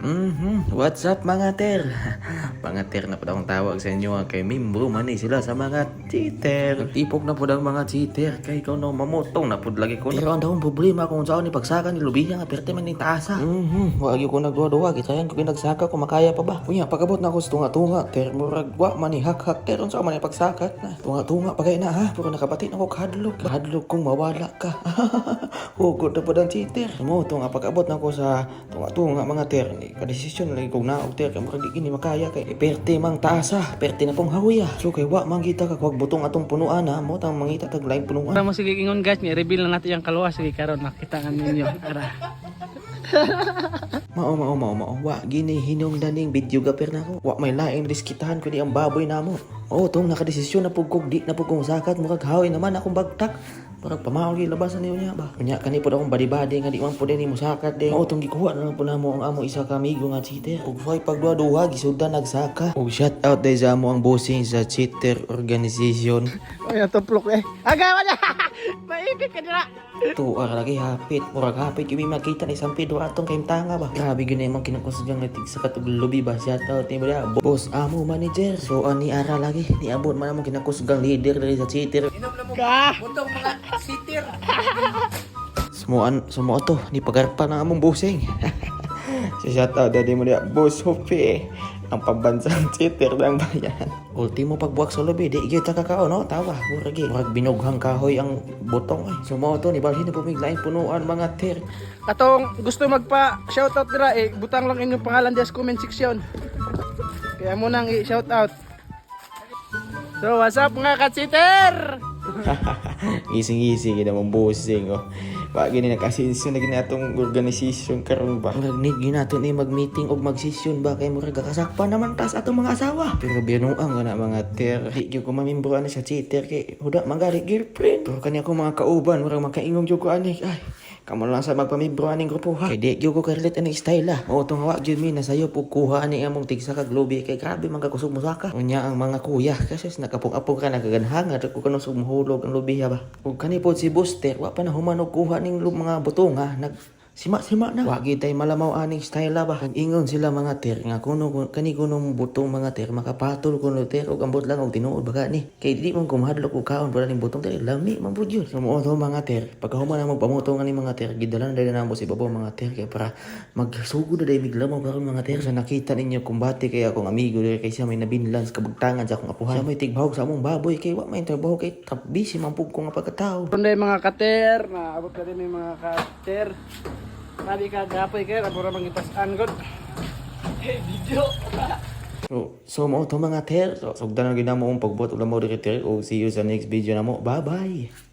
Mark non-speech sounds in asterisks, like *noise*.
Mhm, what's up mga ter? Mga ter na po akong tawag sa inyo ah, kay Mimbro man eh sila sa mga cheater. Nagtipok na po ang mga cheater kay ikaw no mamutong na po lagi ko. Pero ang daong problema kung saan ni pagsaka ni Lubiya nga perte man ni taasa. Mhm, wag ko nagduwa-duwa gitayan ko pinagsaka kung makaya pa ba. Kunya pagabot na ako sa tunga-tunga ter murag wa man ni hak-hak ter unsa man ni pagsakat na. Tunga-tunga pagay na ha. Puro nakabati na ko kadlok. Kadlok kung mawala ka. *laughs* Hugod na po ang cheater. Mo tunga pagabot na ko sa tunga-tunga mga ter ni kadesisyon lagi kong naog ter kay murag di gini makaya kay perte mang taasa. Perte na pong hawiya. So kay wa mangita ka kag butong atong punuan ha. Mo tang mangita tag lain punuan. Para mo sige ingon guys, may reveal na natin yung kaluwa. Sige karon makita nga ninyo. Ara. *laughs* Mao mao mao mao. Wa gini hinong daning video gaper na ko. Wa may laing riskitahan ko di ang baboy namo. Oh, tong nakadesisyon na pugkog di na pugkong sakat murag hawi naman akong bagtak. Parang pamaol gi labasan niyo niya ba. Kunya kani pud akong badi-badi nga di man pud ni mo sakat de. Oh, tong gikuha na lang po namo ang amo isa ka amigo nga cheater. Ug fay pagduha-duha gisuddan nagsaka. Ug shout out dai sa amo ang bossing sa cheater organization. *laughs* Ay, natuplok eh. Agawa niya! Maipit ka nila! Tuwa ka lagi hapit. Murag hapit yung may makita ni San Pedro atong kayong tanga ba. Grabe yun yung kinakusgang natig sa katug lubi ba. Shout out ni ba Boss amo manager. So ani ara lagi. Ni abot man mo kinakusgang leader dali sa cheater. Ka! Sumuan sumuo to ni pagarpa na among bossing. *laughs* si shout out dali mo dia Boss Hope. Ang pambansang cheater ng bayan. Ultimo pagbuwak sa lobby, di gyud ta kakao no, tawa. Murag gi. Murag binughang kahoy ang butong ay. Sumuo to ni balhin na pumiglain punuan mga ter. Katong gusto magpa shoutout nila eh, butang lang inyong pangalan sa comment section. Kaya mo nang i-shoutout. So, what's up mga katsiter? *laughs* Ising-ising gina mong bossing oh. Pag gini nakasinsin na gini atong organisasyon karon ba. Murag need gina nato ni mag-meeting og mag-session ba kay murag kakasakpan naman tas atong mga asawa. Pero binuang nga na mga ter. Di gyud ko mamembro ana sa cheater kay huda manggali girlfriend. Pero kani ako mga kauban murag makaingong gyud ko ani. Ay, kamo lang sa magpamembro aning grupo ha. Kay di gyud ko karelate ani style ah. O tong hawa gyud mi na sayo pug kuha ani among tigsa ka globe kay grabe man ka kusog mo saka. Unya ang mga kuya kasi nakapong-apong ka nagaganhang at ko kanang sumuhulog ang lubiha ba. Ug kani po si Buster wa pa na humanog kuha ning mga butong ha. Nag Sima-sima na. Wagi tay malamaw aning style ba. Nag-ingon sila mga ter nga kuno kani kuno butong mga ter makapatol kuno ter og ambot lang og tinuod baga ni. Kay di man kumahadlok og kaon para ning butong ter lami man pud yun. Sumuo to mga ter. Pagkahuman na magpamutong ani mga ter gidalan dali na mo si babaw mga ter kay para magsugod na dai miglamaw karon mga ter sa nakita ninyo kumbati kay akong amigo diri kay siya may nabinlan sa kabugtangan sa akong apuhan. Siya may tigbahog sa among baboy kay wa may trabaho kay busy man pud ko nga pagkatao. Kundi mga kater, na abot ka din mga kater. Sabi ka gapoy kayo, abura mangitas-an god. Hey, video! *laughs* So, so mo to mga ter. So, sugdan na ginamo ang pagbot ulam mo diri ter. O see you sa next video na mo. Bye-bye.